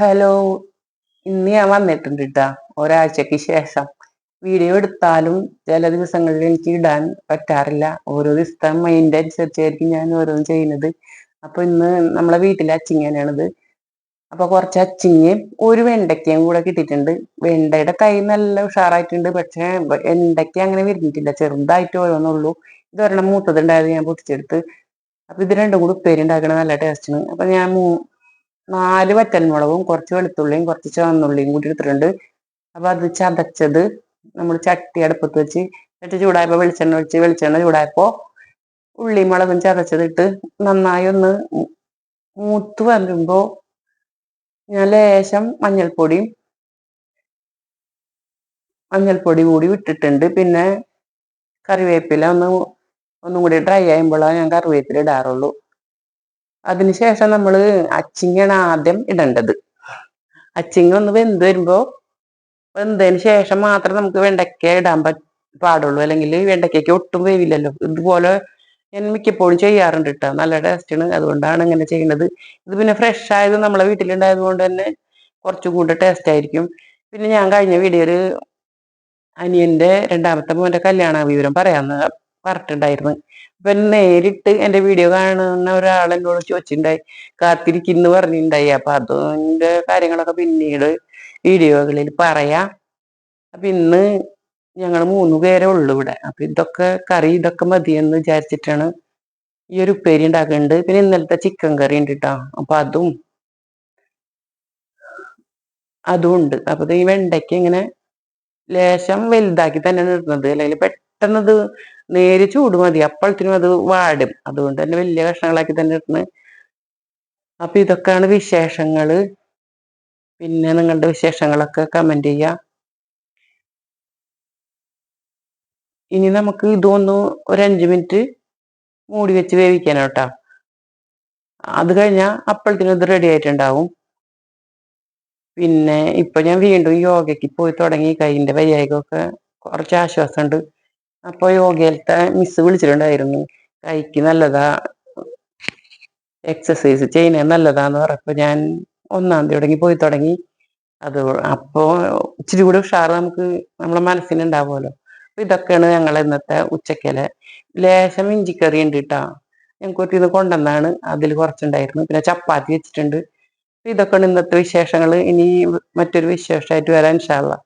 Hello ഇന്ന് ഞാൻ വന്നിട്ടുണ്ട് കേട്ടാ ഒരാഴ്ചക്ക് ശേഷം. വീഡിയോ എടുത്താലും ചില ദിവസങ്ങളിൽ എനിക്ക് ഇടാൻ പറ്റാറില്ല. ഓരോ ദിവസത്തെ മൈൻഡ് അനുസരിച്ചായിരിക്കും ഞാൻ ഓരോന്നും ചെയ്യുന്നത്. അപ്പൊ ഇന്ന് നമ്മളെ വീട്ടിലെ അച്ചിങ്ങനെയാണിത് അപ്പൊ കുറച്ച് അച്ചിങ്ങയും ഒരു വെണ്ടയ്ക്കയും കൂടെ കിട്ടിയിട്ടുണ്ട്. വെണ്ടയുടെ തൈ നല്ല ഉഷാറായിട്ടുണ്ട്. പക്ഷെ വെണ്ടയ്ക്ക അങ്ങനെ വിരിഞ്ഞിട്ടില്ല. ചെറുതായിട്ട് ഓരോന്നുള്ളൂ. ഇത് ഒരെണ്ണം മൂത്തതുണ്ടായത് ഞാൻ പൊട്ടിച്ചെടുത്ത്. അപ്പൊ ഇത് രണ്ടും കൂടി ഉപ്പേരി ഉണ്ടാക്കണ നല്ല ടേസ്റ്റാണ് അപ്പൊ ഞാൻ മൂ- നാല് വറ്റൽമുളകും കുറച്ച് വെളുത്തുള്ളിയും കുറച്ച് ചുവന്നുള്ളിയും കൂടി എടുത്തിട്ടുണ്ട്. അപ്പൊ അത് ചതച്ചത് നമ്മൾ ചട്ടി അടുപ്പത്ത് വെച്ച് എന്നിട്ട് ചൂടായപ്പോ വെളിച്ചെണ്ണ ഒഴിച്ച് വെളിച്ചെണ്ണ ചൂടായപ്പോ ഉള്ളി മുളകും ചതച്ചതിട്ട് നന്നായി ഒന്ന് മൂത്ത് വരുമ്പോ ഞാൻ ലേശം മഞ്ഞൾപ്പൊടിയും മഞ്ഞൾപ്പൊടി കൂടി വിട്ടിട്ടുണ്ട്. പിന്നെ കറിവേപ്പില ഒന്ന് ഒന്നും കൂടി ഡ്രൈ ആകുമ്പോഴാണ് ഞാൻ കറിവേപ്പില ഇടാറുള്ളൂ. അതിനുശേഷം നമ്മൾ അച്ചിങ്ങാണ് ആദ്യം ഇടേണ്ടത്. അച്ചിങ്ങ ഒന്ന് വെന്ത് വരുമ്പോ വെന്തതിന് ശേഷം മാത്രം നമുക്ക് വെണ്ടയ്ക്ക ഇടാൻ പാടുള്ളൂ. അല്ലെങ്കിൽ വെണ്ടയ്ക്കയ്ക്ക് ഒട്ടും വേവില്ലല്ലോ. ഇതുപോലെ ഞാൻ മിക്കപ്പോഴും ചെയ്യാറുണ്ട് കേട്ടോ നല്ല ടേസ്റ്റാണ് അതുകൊണ്ടാണ് ഇങ്ങനെ ചെയ്യുന്നത് ഇത് പിന്നെ ഫ്രഷ് ആയത് നമ്മളെ വീട്ടിലുണ്ടായത് കൊണ്ട് തന്നെ കുറച്ചും കൂടെ ടേസ്റ്റ് ആയിരിക്കും. പിന്നെ ഞാൻ കഴിഞ്ഞ വീഡിയോയിൽ അനിയന്റെ രണ്ടാമത്തെ മോന്റെ കല്യാണ വിവരം പറയാന്ന് പറഞ്ഞിട്ടുണ്ടായിരുന്നു. അപ്പൊ നേരിട്ട് എന്റെ വീഡിയോ കാണുന്ന ഒരാൾ എന്നോട് ചോദിച്ചിട്ടുണ്ടായി. കാത്തിരിക്കുന്നു പറഞ്ഞിട്ടുണ്ടായി. അപ്പൊ അതിന്റെ കാര്യങ്ങളൊക്കെ പിന്നീട് വീഡിയോകളിൽ പറയാം. അപ്പൊ ഇന്ന് ഞങ്ങൾ മൂന്ന് പേരെ ഉള്ളൂ ഇവിടെ. അപ്പൊ ഇതൊക്കെ കറി ഇതൊക്കെ മതിയെന്ന് വിചാരിച്ചിട്ടാണ് ഈ ഒരു ഉപ്പേരി ഉണ്ടാക്കുന്നുണ്ട് പിന്നെ ഇന്നലത്തെ ചിക്കൻ കറി ഉണ്ട് കേട്ടോ അപ്പൊ അതും അതും ഉണ്ട്. അപ്പൊ ഈ വെണ്ടയ്ക്ക ഇങ്ങനെ ലേശം വലുതാക്കി തന്നെയാണ് ഇടുന്നത്. അല്ലെങ്കിൽ പെട്ടെന്ന് ഇത് നേരെ ചൂട് മതി. അപ്പോഴത്തേനും അത് വാടും. അതുകൊണ്ട് തന്നെ വലിയ കഷ്ണങ്ങളാക്കി തന്നെ ഇടുന്നത് അപ്പൊ ഇതൊക്കെയാണ് വിശേഷങ്ങൾ. പിന്നെ നിങ്ങളുടെ വിശേഷങ്ങളൊക്കെ കമന്റ് ചെയ്യാം. ഇനി നമുക്ക് ഇതൊന്ന് ഒരു അഞ്ച് മിനിറ്റ് മൂടി വെച്ച് വേവിക്കാനോ കേട്ടോ. അത് കഴിഞ്ഞാൽ അപ്പോഴത്തേനും ഇത് റെഡി ആയിട്ടുണ്ടാവും. പിന്നെ ഇപ്പൊ ഞാൻ വീണ്ടും യോഗയ്ക്ക് പോയി തുടങ്ങി. കൈയിന്റെ വയ്യായികമൊക്കെ കുറച്ച് ആശ്വാസമുണ്ട് അപ്പൊ യോഗയിലത്തെ മിസ് വിളിച്ചിട്ടുണ്ടായിരുന്നു. കൈക്ക് നല്ലതാ എക്സസൈസ് ചെയ്യുന്നത് നല്ലതാന്ന് പറഞ്ഞപ്പോ ഞാൻ ഒന്നാം തീയതി തുടങ്ങി പോയി തുടങ്ങി. അത് അപ്പോ ഇച്ചിരി കൂടി ഉഷാറ് നമുക്ക് നമ്മളെ മനസ്സിനുണ്ടാവുമല്ലോ. അപ്പൊ ഇതൊക്കെയാണ് ഞങ്ങൾ ഇന്നത്തെ ഉച്ചക്കലെ. ലേശം ഇഞ്ചിക്കറി ഉണ്ട് കേട്ടോ ഞങ്ങൾക്ക് ഇത് കൊണ്ടുവന്നാണ്. അതിൽ കുറച്ചുണ്ടായിരുന്നു. പിന്നെ ചപ്പാത്തി വെച്ചിട്ടുണ്ട്. ഇതൊക്കെയാണ് ഇന്നത്തെ വിശേഷങ്ങൾ ഇനി മറ്റൊരു വിശേഷമായിട്ട് വരാൻ ഇൻഷാല്ലാ